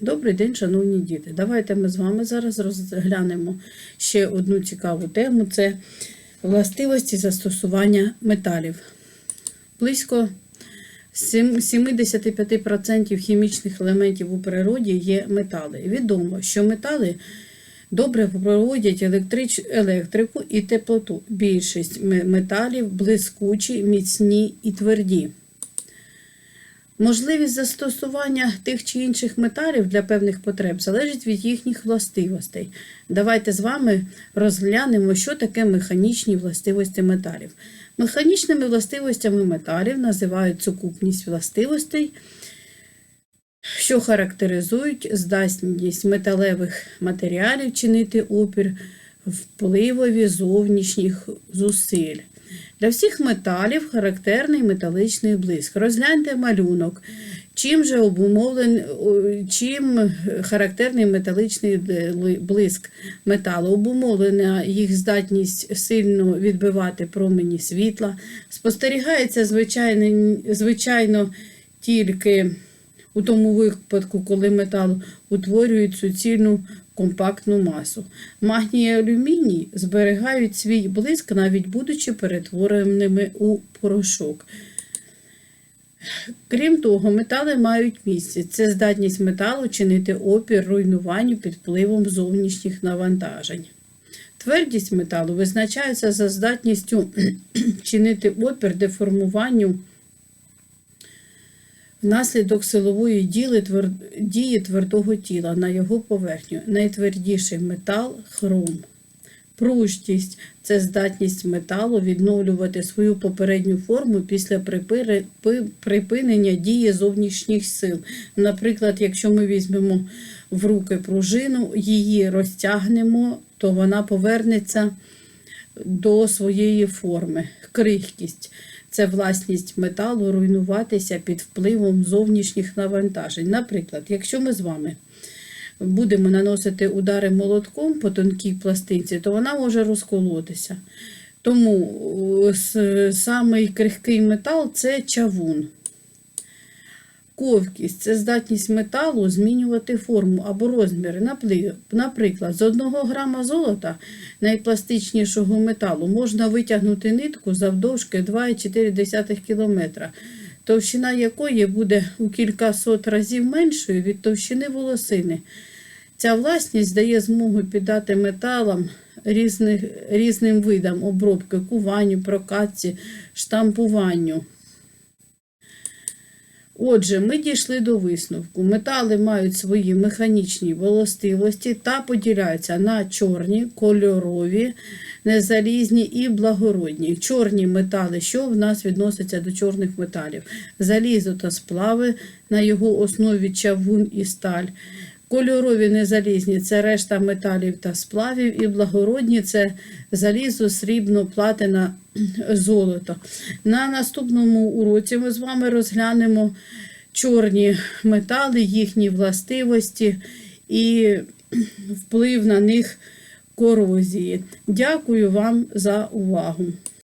Добрий день, шановні діти. Давайте ми з вами зараз розглянемо ще одну цікаву тему це властивості застосування металів. Близько 75% хімічних елементів у природі є метали. Відомо, що метали добре проводять електрич... електрику і теплоту. Більшість металів блискучі, міцні і тверді. Можливість застосування тих чи інших металів для певних потреб залежить від їхніх властивостей. Давайте з вами розглянемо, що таке механічні властивості металів. Механічними властивостями металів називають сукупність властивостей, що характеризують здатність металевих матеріалів чинити опір впливові зовнішніх зусиль. Для всіх металів характерний металичний блиск. Розгляньте малюнок. Чим же обумовлен, чим характерний металичний блиск металу? Обумовлена їх здатність сильно відбивати промені світла. Спостерігається звичайно, звичайно тільки у тому випадку, коли метал утворює суцільну компактну масу. Магній і алюміній зберігають свій блиск, навіть будучи перетвореними у порошок. Крім того, метали мають місце. Це здатність металу чинити опір руйнуванню під впливом зовнішніх навантажень. Твердість металу визначається за здатністю чинити опір деформуванню внаслідок силової дії твердого тіла на його поверхню. Найтвердіший метал хром. Пружність це здатність металу відновлювати свою попередню форму після припинення дії зовнішніх сил. Наприклад, якщо ми візьмемо в руки пружину, її розтягнемо, то вона повернеться до своєї форми. Крихкість це власність металу руйнуватися під впливом зовнішніх навантажень. Наприклад, якщо ми з вами будемо наносити удари молотком по тонкій пластинці, то вона може розколотися. Тому е, самий крихкий метал це чавун. Ковкість це здатність металу змінювати форму або розміри. Наприклад, з 1 грама золота найпластичнішого металу можна витягнути нитку завдовжки 2,4 км, товщина якої буде у кількасот разів меншою від товщини волосини. Ця власність дає змогу піддати металам різних, різним видам обробки, куванню, прокатці, штампуванню. Отже, ми дійшли до висновку. Метали мають свої механічні властивості та поділяються на чорні, кольорові, незалізні і благородні. Чорні метали, що в нас відноситься до чорних металів? Залізо та сплави, на його основі чавун і сталь. Кольорові незалізні це решта металів та сплавів, і благородні це залізо, срібно, платина, золото. На наступному уроці ми з вами розглянемо чорні метали, їхні властивості і вплив на них корозії. Дякую вам за увагу.